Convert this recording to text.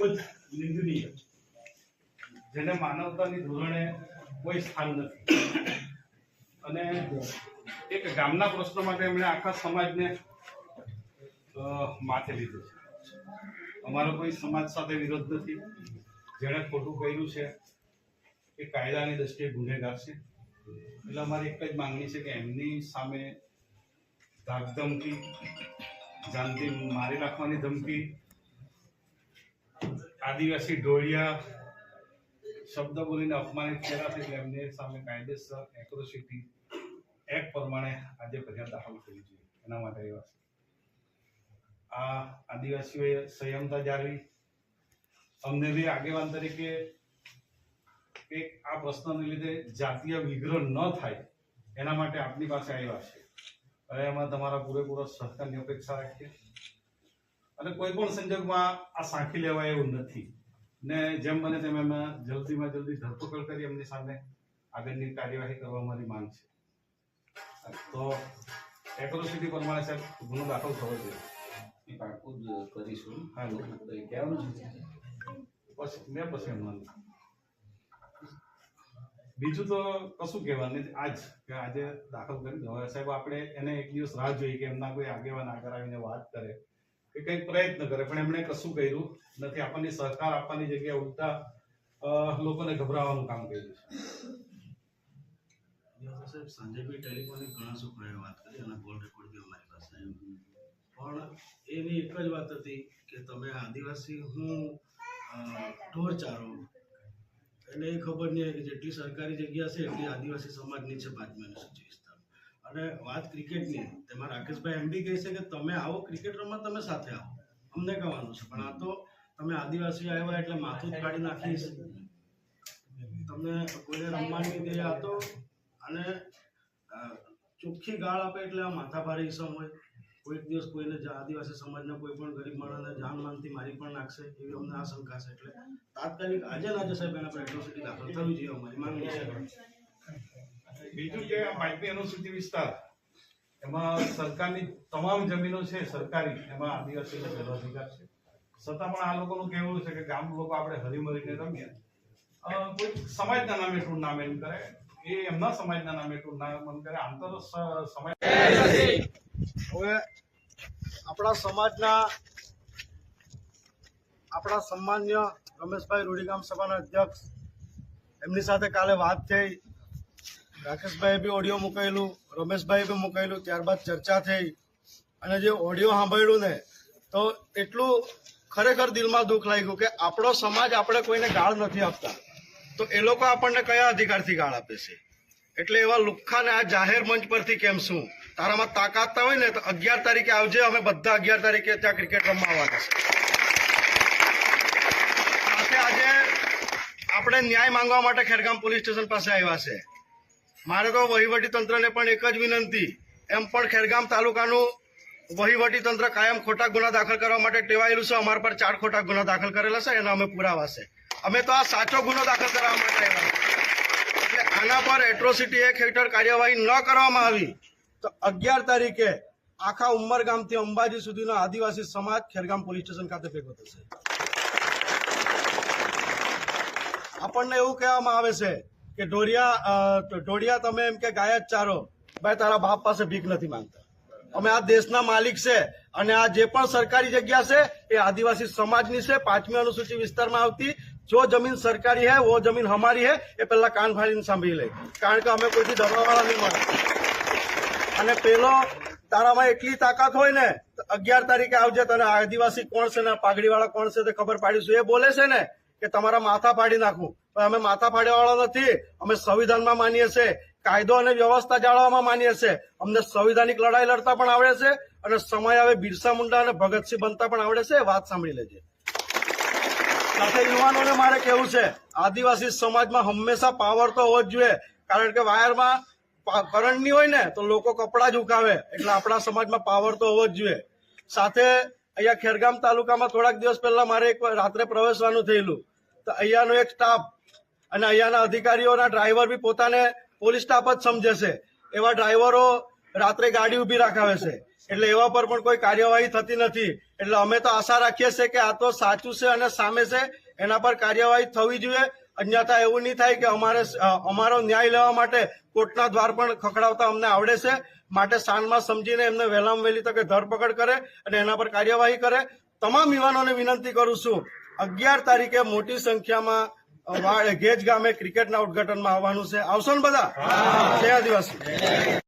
ખૂબ જ નિંદનીય જેને માનવતાની ધોરણે કોઈ સ્થાન નથી. અને એક ગામના પ્રશ્નો માટે એમણે આખા સમાજને માથે લીધો છે. અમારો કોઈ સમાજ સાથે વિરોધ નથી. જેણે ખોટું કર્યું છે, એ કાયદાની દ્રષ્ટિએ ગુનેગાર છે. એટલે અમારી એક જ માંગણી છે કે એમની સામે ધાકધમકી, જાનથી મારી નાખવાની ધમકી આદિવાસી ઢોળિયા શબ્દ બોલીને અપમાનિત કર્યા છે એમને સામે કાયદેસર એક્રોસિટી એક્ટ પ્રમાણે આજે ફરિયાદ દાખલ કરવી જોઈએ એના માટે એવા આ આદિવાસીઓએ સંયમતા જાળવી. અમને બી આગેવાન તરીકે એક આ પ્રશ્નને લીધે જાતીય વિગ્રહ ન થાય, એના માટે આપની પાસે આવ્યા છે. હવે એમાં તમારા પૂરેપૂરો સહકારની અપેક્ષા રાખીએ. અને કોઈ પણ સંજોગમાં આ સાંખી લેવાય એવું નથી. ને જેમ બને તેમ એમાં જલ્દીમાં જલ્દી ધરપકડ કરી એમની સામે આગળની કાર્યવાહી કરવા મારી માંગ છે. તો એક્રોસિટી પ્રમાણે સાહેબ ગુનો દાખલ થવો જોઈએ. પાકું જ કરીશું. હા. કહેવાનું છે? પછી મેં પછી એમનું બીજું તો કશું કહેવાનું નથી. આજ કે આજે દાખલ કરી. દો હવે સાહેબ આપણે એને એક દિવસ રાહ જોઈએ કે એમના કોઈ આગેવાન આગળ આવીને વાત કરે. કે કંઈક પ્રયત્ન કરે પણ એમણે કશું કર્યું નથી. આપણને સહકાર આપવાની જગ્યાએ ઉલટા લોકોને ગભરાવાનું કામ કર્યું છે. સાહેબ સાંજે બી ટેલિફોનિક ઘણા સુખોએ વાત કરી અને કોલ રેકોર્ડ બી અમારી પાસે પણ એની એક જ વાત હતી કે તમે આદિવાસી હું અ, ઢોર ચારો એટલે એ ખબર નહીં કે જેટલી સરકારી જગ્યા છે એટલી આદિવાસી સમાજની છે પાંચમાની અનુસૂચિત અને વાત ક્રિકેટની. તેમાં રાકેશભાઈ એમ બી કહે છે કે તમે આવો ક્રિકેટ રમવા તમે સાથે આવો. અમને કહેવાનું છે. પણ આ તો તમે આદિવાસી આવ્યા એટલે માથું જ કાઢી નાખીશ. તમને કોઈને રમવાની દે આ તો અને ચોખ્ખી ગાળ આપે એટલે આ માથાભારી ઈસમ હોય. કોઈક દિવસ કોઈને આદિવાસી સમાજના કોઈ પણ ગરીબ માણસને જાનમાનથી મારી પણ નાખશે એવી અમને આશંકા છે. એટલે તાત્કાલિક આજે ના આજે સાહેબ એના પર એટ્રોસિટી દાખલ થવી જોઈએ અમારી માંગણી છે. બીજું કે પાંચમી અનુસૂચિત વિસ્તાર. એમાં સરકારની તમામ જમીનો છે, સરકારી, એમાં આદિવાસીનો પહેલો અધિકાર છે. છતાં પણ આ લોકોનું કહેવું છે કે ગામ લોકો આપણે હરીમરીને રમીએ. કોઈ સમાજના નામે ટુર્નામેન્ટ કરે. એ એમના સમાજના નામે ટુર્નામેન્ટ કરે. આમ તો સમાજ હવે આપણા સમાજના, આપણા સન્માન્ય રમેશભાઈ રૂડીગામ સભાના અધ્યક્ષ, એમની સાથે કાલે વાત થઈ. રાકેશભાઈએ બી ઓડિયો મુકાયેલું રમેશભાઈ બી મુકાયેલું, ત્યારબાદ ચર્ચા થઈ. અને જે ઓડિયો સાંભળ્યું ને, તો એટલું ખરેખર દિલમાં દુઃખ લાગ્યું કે આપણો સમાજ આપણે કોઈને ગાળ નથી આપતા. તો એ લોકો આપણને કયા અધિકારથી ગાળ આપે છે? એટલે એવા લુખ્ખાને આ જાહેર મંચ પરથી કેમ શું? તારામાં તાકાત હોય ને, તો અગિયાર તારીખે આવજે, અમે બધા અગિયાર તારીખે ત્યાં ક્રિકેટ રમવા આવવાના છે. સાથે આજે આપણે ન્યાય માંગવા માટે ખેરગામ પોલીસ સ્ટેશન પાસે આવ્યા છે. મારે તો વહીવટી તંત્રને પણ એક જ વિનંતી. એમ પણ ખેરગામ તાલુકાનું વહીવટી તંત્ર કાયમ ખોટા ગુના દાખલ કરવા માટે ટેવાયેલું છે. અમારા પર ચાર ખોટા ગુના દાખલ કરેલા છે. એના અમે પુરાવા છે. અમે તો આ સાચો ગુનો દાખલ કરવા માટે આવ્યા એટલે આના પર એટ્રોસિટી એક હેઠળ કાર્યવાહી ન કરવામાં આવી, તો અગિયાર તારીખે આખા ઉમરગામથી અંબાજી સુધીનો આદિવાસી સમાજ ખેરગામ પોલીસ સ્ટેશન ખાતે ભેગો થશે. આપણને એવું કહેવામાં આવે છે કે ઢોરિયા ઢોરિયા તમે એમ કે ગાય જ ચારો. ભાઈ, તારા બાપ પાસે ભીખ નથી માંગતા. અમે આ દેશના માલિક છે અને આ જે પણ સરકારી જગ્યા છે એ આદિવાસી સમાજની છે, પાંચમી અનુસૂચિ વિસ્તારમાં આવતી. જો જમીન સરકારી હે, વો જમીન હમારી હે, એ પહેલા કાન ફાડીને સાંભળી લે. કારણ કે અમે કોઈથી ડરવાવાળા નહીં મળે. અને પેલો, તારામાં એટલી તાકાત હોય ને અગિયાર તારીખે આવજે, તને આદિવાસી કોણ છે ને પાઘડીવાળા કોણ છે તે ખબર પાડીશું. એ બોલે છે ને કે તમારા માથા ફાડી નાખું. પણ અમે માથા ફાડવાવાળા નથી. અમે સંવિધાનમાં માનીએ છીએ. કાયદો અને વ્યવસ્થા જાળવવામાં માનીએ છીએ. અમને સંવિધાનિક લડાઈ લડતા પણ આવડે છે અને સમય આવે બિરસા મુંડા અને ભગતસિંહ બનતા પણ આવડે છે. વાત સાંભળી લેજે. સાથે યુવાનોને મારે કેવું છે, આદિવાસી સમાજમાં હંમેશા પાવર તો હોવો જ જોઈએ. કારણ કે વાયરમાં કરંટ નહીં હોય ને, તો લોકો કપડાં જ ઉકાવે. એટલે આપણા સમાજમાં પાવર તો હોવો જ જોઈએ. સાથે અહીંયા ખેરગામ તાલુકામાં થોડાક દિવસ પહેલા મારે એક રાત્રે પ્રવેશવાનું થયેલું. તો અહીંયાનો એક સ્ટાફ અને અહીંયાના અધિકારીઓના ડ્રાઈવર બી પોતાને પોલીસ સ્ટાફ જ સમજે છે એવા ડ્રાઈવરો રાત્રે ગાડી ઊભી રાખાવે છે. એટલે એવા પર પણ કોઈ કાર્યવાહી થતી નથી. એટલે અમે તો આશા રાખીએ છીએ કે આ તો સાચું છે અને સામે છે. એના પર કાર્યવાહી થવી જોઈએ. અન્યથા એવું નહીં થાય કે અમારે અમારો ન્યાય લેવા માટે કોર્ટના દ્વાર પણ ખખડાવતા અમને આવડે છે. માટે સાંજમાં સમજીને એમને વહેલામાં વહેલી તકે ધરપકડ કરે અને એના પર કાર્યવાહી કરે. તમામ યુવાનોને વિનંતી કરું છું અગિયાર તારીખે મોટી સંખ્યામાં ગેજ ગામે ક્રિકેટના ઉદઘાટનમાં આવવાનું છે. આવશો ને બધા? જય આદિવાસી.